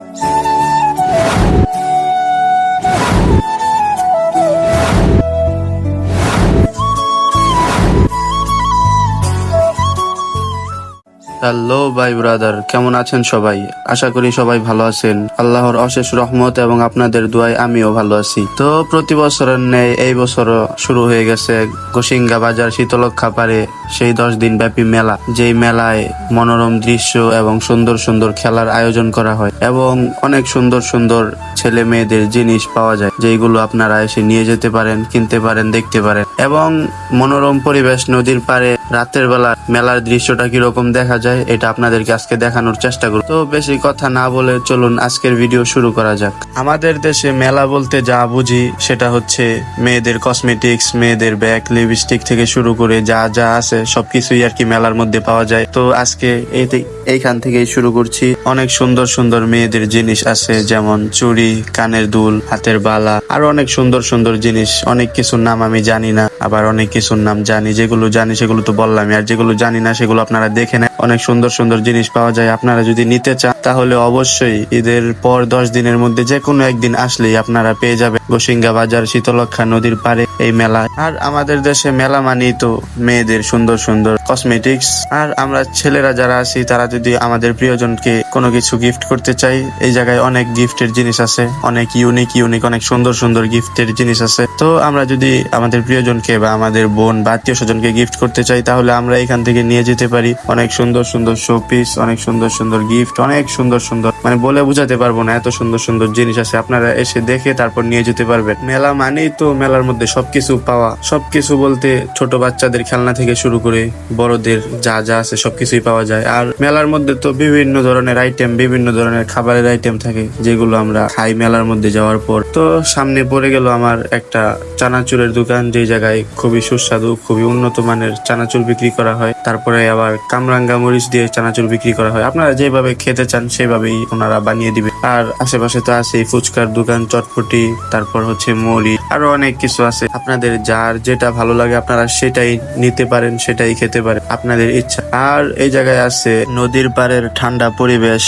Yeah. Hello ভাই brother, কেমন আছেন সবাই? আশা করি সবাই ভালো আছেন। আল্লাহর অশেষ রহমত এবং আপনাদের দোয়ায় আমিও ভালো আছি। তো প্রতি বছরের ন্যায় এই বছরও শুরু হয়ে গেছে গোসিঙ্গা বাজার শীতলক্ষা পারে সেই দশ দিন ব্যাপী মেলা, যেই মেলায় মনোরম দৃশ্য এবং সুন্দর সুন্দর খেলার আয়োজন করা হয় এবং অনেক সুন্দর সুন্দর ছেলে মেয়েদের জিনিস পাওয়া যায়, যেইগুলো আপনারা এসে নিয়ে যেতে পারেন, কিনতে পারেন, দেখতে পারেন এবং মনোরম পরিবেশ নদীর পাড়ে রাতের বেলা মেলার দৃশ্যটা কীরকম দেখা যায়, এটা আপনাদেরকে আজকে দেখানোর চেষ্টা করব। তো বেশি কথা না বলে চলুন আজকের ভিডিও শুরু করা যাক। আমাদের দেশে মেলা বলতে যা বুঝি, সেটা হচ্ছে মেয়েদের কসমেটিক্স মেয়েদের ব্যাগ লিপস্টিক থেকে শুরু করে যা যা আছে, সবকিছুই আর কি মেলার মধ্যে পাওয়া যায়। তো আজকে থে- এইখান থেকেই শুরু করছি। অনেক সুন্দর সুন্দর মেয়েদের জিনিস আছে, যেমন চুড়ি, কানের দুল, হাতের বালা আরও অনেক সুন্দর সুন্দর জিনিস, অনেক কিছুর নাম আমি জানি না, আবার অনেক কিছুর নাম জানি, যেগুলো জানি সেগুলো তো বললামই, আর যেগুলো জানি না সেগুলো আপনারা দেখে নেন। অনেক সুন্দর সুন্দর জিনিস পাওয়া যায়, আপনারা যদি নিতে চান, তাহলে অবশ্যই ঈদের পর দশ দিনের মধ্যে যে কোনো একদিন আসলেই আপনারা পেয়ে যাবেন। গোসিঙ্গা বাজার শীতলক্ষা নদীর পারে এই মেলা। আর আমাদের দেশে মেলা মানেই তো মেয়েদের সুন্দর সুন্দর কসমেটিক্স আর আমরা ছেলেরা যারা আছি, তারা যদি আমাদের প্রিয়জনকে কোনো কিছু গিফট করতে চাই, এই জায়গায় অনেক গিফটের জিনিস আছে। অনেক ইউনিক ইউনিক অনেক সুন্দর সুন্দর গিফটের জিনিস আছে। তো আমরা যদি আমাদের প্রিয়জনকে বা আমাদের বোন বা আত্মীয় স্বজনকে গিফট করতে চাই, তাহলে আমরা এখান থেকে নিয়ে যেতে পারি। অনেক সুন্দর সুন্দর শো পিস অনেক সুন্দর সুন্দর গিফট অনেক সুন্দর সুন্দর। মানে বলে বোঝাতে পারব না, এত সুন্দর সুন্দর জিনিস আছে। আপনারা এসে দেখে তারপর নিয়ে যেতে পারবেন। মেলা মানেই তো মেলার মধ্যে সবকিছু পাওয়া, সবকিছু বলতে ছোট বাচ্চাদের খেলনা থেকে শুরু করে বড়দের যা যা আছে সবকিছুই পাওয়া যায়। আর মেলার মধ্যে তো বিভিন্ন ধরনের আইটেম বিভিন্ন ধরনের খাবারের আইটেম থাকে, যেগুলো আমরা খাই মেলার মধ্যে যাওয়ার পর। তো সামনে পড়ে গেল আমার একটা চানাচুরের দোকান, যে জায়গায় খুবই সুস্বাদু, খুবই উন্নত মানের চানাচুর বিক্রি করা হয়। তারপরে আবার কামরাঙ্গা মরিচ দিয়ে চানাচুর বিক্রি করা হয়। আপনারা যেভাবে খেতে চান, সেভাবেই ওনারা বানিয়ে দিবে। আর আশেপাশে তো আছে ফুচকার দোকান, চটপটি, তারপর হচ্ছে মুড়ি, আরও অনেক কিছু আছে। আপনাদের যার যেটা ভালো লাগে আপনারা সেটাই নিতে পারেন, সেটাই খেতে পারেন। আপনাদের ইচ্ছা। আর এই জায়গায় আছে নদীর পাড়ের ঠান্ডা পরিবেশ।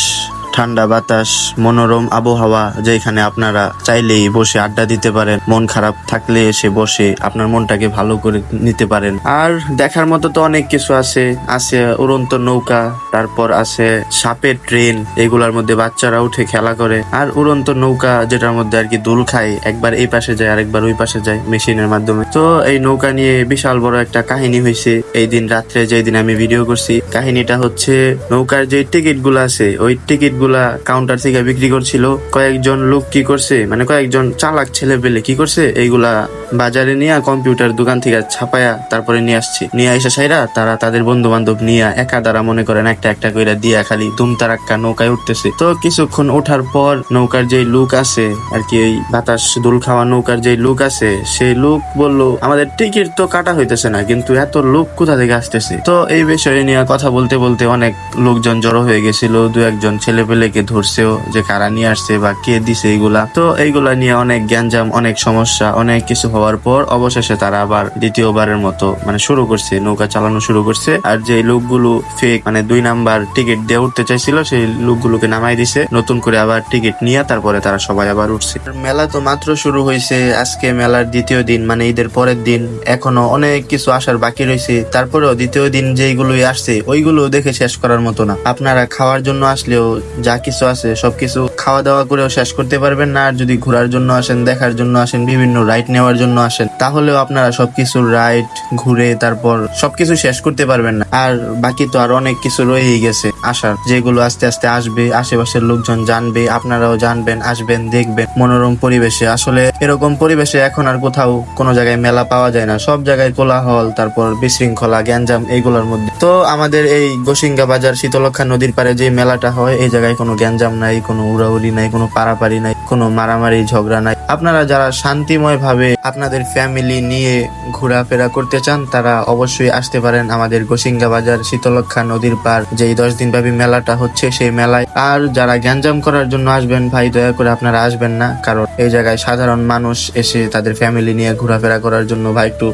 ঠান্ডা বাতাস, মনোরম আবহাওয়া যেখানে আপনারা চাইলেই বসে আড্ডা দিতে পারেন। মন খারাপ থাকলে এসে বসে আপনার মনটাকে ভালো করে নিতে পারেন। আর দেখার মতো তো অনেক কিছু আছে। আছে উড়ন্ত নৌকা, তারপর আছে সাপের ট্রেন, এগুলার মধ্যে বাচ্চারা উঠে খেলা করে। আর উড়ন্ত নৌকা যেটার মধ্যে আর কি দুল খায়, একবার এই পাশে যায়, আরেকবার ওই পাশে যায় মেশিনের মাধ্যমে। তো এই নৌকা নিয়ে বিশাল বড় একটা কাহিনী হয়েছে এই দিন রাত্রে যেই দিন আমি ভিডিও করছি, কাহিনীটা হচ্ছে নৌকার যে টিকিটগুলো আছে, ওই টিকিট গুলা কাউন্টার থেকে বিক্রি করছিল। কয়েকজন লোক কি করছে? মানে কয়েকজন চালাক ছেলে পেলে কি করছে? এইগুলা বাজারে নিয়ে কম্পিউটার দোকান থেকে ছাপায়া তারপরে নিয়ে আসছে। নিয়ে আইসা সাইরা তারা তাদের বন্ধু বান্ধব নিয়ে একা দ্বারা মনে করেন একটা একটা কইরা দিয়া খালি দুম তারাক্কা নৌকায় উঠতেছে। তো কিছুক্ষণ ওঠার পর নৌকার যে লুক আছে, আর কি এই বাতাস দুল খাওয়া নৌকার যে লুক আছে, সেই লুক বলল, আমাদের টিকিট তো কাটা হইতেছে না, কিন্তু এত লোক কোথা থেকে আসতেছে? তো এই বিষয়ে নিয়ে কথা বলতে বলতে অনেক লোকজন জড়ো হয়ে গেছিল, দু একজন ছেলে পেলেকে ধরছেও যে কারা নিয়ে আসছে বা কে দিছে এইগুলা। তো এইগুলা নিয়ে অনেক গ্যাঞ্জাম, অনেক সমস্যা, অনেক কিছু হওয়ার পর অবশেষে তারা আবার দ্বিতীয়বারের মতো মানে শুরু করছে, নৌকা চালানো শুরু করছে। আর যে লোকগুলো ফেক মানে দুই নাম্বার টিকিট দিয়ে উঠতে চাইছিল, সেই লোকগুলোকে নামাই দিছে। নতুন করে আবার টিকিট নিয়ে তারপরে তারা সবাই আবার উঠছে। মেলা তো মাত্র শুরু হয়েছে আজকে মেলার দ্বিতীয় দিন মানে ঈদের পরের দিন। এখনও অনেক কিছু আসার বাকি রয়েছে তারপরেও দ্বিতীয় দিন যেইগুলোই আসছে, ওইগুলো দেখে শেষ করার মতো না। আপনারা খাওয়ার জন্য আসলেও যা কিছু আছে সবকিছু খাওয়া দাওয়া করেও শেষ করতে পারবেন না। আর যদি ঘোরার জন্য আসেন, দেখার জন্য আসেন, বিভিন্ন রাইড নেওয়ার জন্য আসেন, তাহলেও আপনারা সবকিছু রাইড ঘুরে, তারপর সবকিছু শেষ করতে পারবেন না। আর বাকি তো আর অনেক কিছু রয়েই গেছে আসার। যেগুলো আস্তে আস্তে আসবে, আশেপাশের লোকজন জানবে, আপনারাও জানবেন, আসবেন, দেখবেন মনোরম পরিবেশে। আসলে এরকম পরিবেশে এখন আর কোথাও কোনো জায়গায় মেলা পাওয়া যায় না। সব জায়গায় কোলাহল, তারপর বিশৃঙ্খলা, গ্যাঞ্জাম এইগুলোর মধ্যে। তো আমাদের এই গোসিঙ্গা বাজার শীতলক্ষা নদীর পারে যে মেলাটা হয়, এই জায়গায় কোনো গ্যাঞ্জাম নাই, কোনো উড়াউড়ি নাই, কোনো পারাপারি নাই, কোনো মারামারি, ঝগড়া নাই। আপনারা যারা শান্তিময় ভাবে আপনাদের ফ্যামিলি নিয়ে ঘোরাফেরা করতে চান, তারা অবশ্যই আসতে পারেন আমাদের গোসিঙ্গা বাজার শীতলক্ষা নদীর পার যেই দশ দিন ব্যাপী মেলাটা হচ্ছে সেই মেলায়। আর যারা গ্যাঞ্জাম করার জন্য আসবেন, ভাই, দয়া করে আপনারা আসবেন না, কারণ এই জায়গায় সাধারণ মানুষ এসে তাদের ফ্যামিলি নিয়ে ঘোরাফেরা করার জন্য ভাই একটু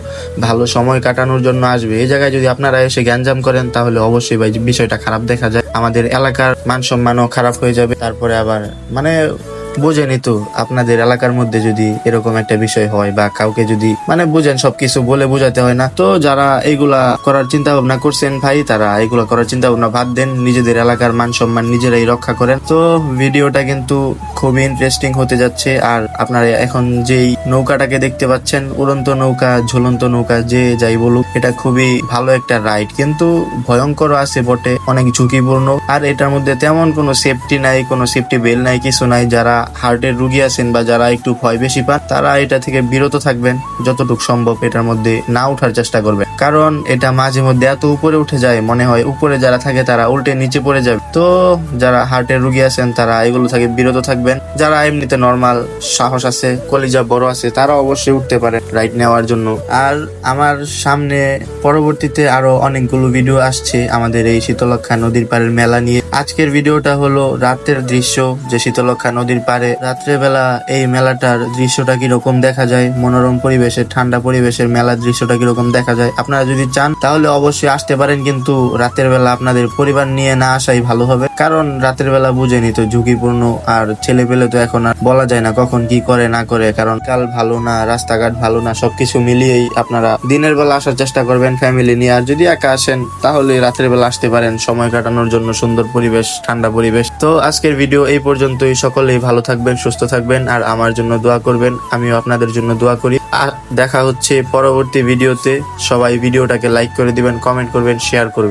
ভালো সময় কাটানোর জন্য আসবে। এই জায়গায় যদি আপনারা এসে গ্যাঞ্জাম করেন, তাহলে অবশ্যই ভাই, বিষয়টা খারাপ দেখা যায়। আমাদের এলাকার মান সম্মানও খারাপ হয়ে যাবে তারপরে আবার মানে বোঝেনি তো আপনাদের এলাকার মধ্যে যদি এরকম একটা বিষয় হয় বা কাউকে যদি মানে বুঝেন সবকিছু বলে বোঝাতে হয় না। তো যারা এগুলা করার চিন্তা ভাবনা করছেন ভাই, তারা এগুলা করার চিন্তা ভাবনা বাদ দেন, নিজেদের এলাকার মান সম্মান নিজেরাই রক্ষা করেন। তো ভিডিওটা কিন্তু খুবই ইন্টারেস্টিং হতে যাচ্ছে। আর আপনারা এখন যেই নৌকাটাকে দেখতে পাচ্ছেন, উড়ন্ত নৌকা, ঝুলন্ত নৌকা, যে যাই বলুক, এটা খুবই ভালো একটা রাইড কিন্তু ভয়ঙ্কর আছে বটে, অনেক ঝুঁকিপূর্ণ। আর এটার মধ্যে তেমন কোনো সেফটি নাই, কোনো সেফটি বেল নাই, কিছু নাই। যারা হার্টের রুগী আছেন বা যারা একটু ভয় বেশি পান তারা এটা থেকে বিরত থাকবেন, যতটুকু সম্ভব এটার মধ্যে না ওঠার চেষ্টা করবেন। কারণ এটা মাঝে মধ্যে এত উপরে উঠে যায়, মনে হয় উপরে যারা থাকে তারা উল্টে নিচে পড়ে যাবে। তো যারা হার্টের রুগী আছেন, তারা এগুলো থেকে বিরত থাকবেন। যারা এমনিতে নর্মাল সাহস আছে, কলিজা বড় আছে, তারা অবশ্যই উঠতে পারে রাইড নেওয়ার জন্য। আর আমার সামনে পরবর্তীতে আরও অনেকগুলো ভিডিও আসছে আমাদের এই শীতলক্ষা নদীর পাড়ের মেলা নিয়ে। আজকের ভিডিওটা হলো রাতের দৃশ্য, যে শীতলক্ষা নদীর পাড়ে রাত্রেবেলা এই মেলাটার দৃশ্যটা কীরকম দেখা যায়, মনোরম পরিবেশের ঠান্ডা পরিবেশের মেলার দৃশ্যটা কীরকম দেখা যায়? আপনারা যদি চান, তাহলে অবশ্যই আসতে পারেন, কিন্তু রাতের বেলা আপনাদের পরিবার নিয়ে না আসাই ভালো হবে। কারণ রাতের বেলা বুঝেনি তো ঝুঁকিপূর্ণ, আর ছেলে পেলে তো এখন আর বলা যায় না কখন কি করে, না করে। কারণ কাল ভালো না, রাস্তাঘাট ভালো না, সবকিছু মিলিয়েই আপনারা দিনের বেলা আসার চেষ্টা করবেন ফ্যামিলি নিয়ে। আর যদি একা আসেন, তাহলে রাতের বেলা আসতে পারেন। সময় কাটানোর জন্য সুন্দর পরিবেশ, ঠান্ডা পরিবেশ। তো আজকের ভিডিও এই পর্যন্তই। সকলেই ভালো থাকবেন, সুস্থ থাকবেন, আর আমার জন্য দোয়া করবেন। আমিও আপনাদের জন্য দোয়া করি। আর দেখা হচ্ছে পরবর্তী ভিডিওতে সবাই ভিডিওটাকে লাইক করে দিবেন কমেন্ট করবেন শেয়ার করবেন।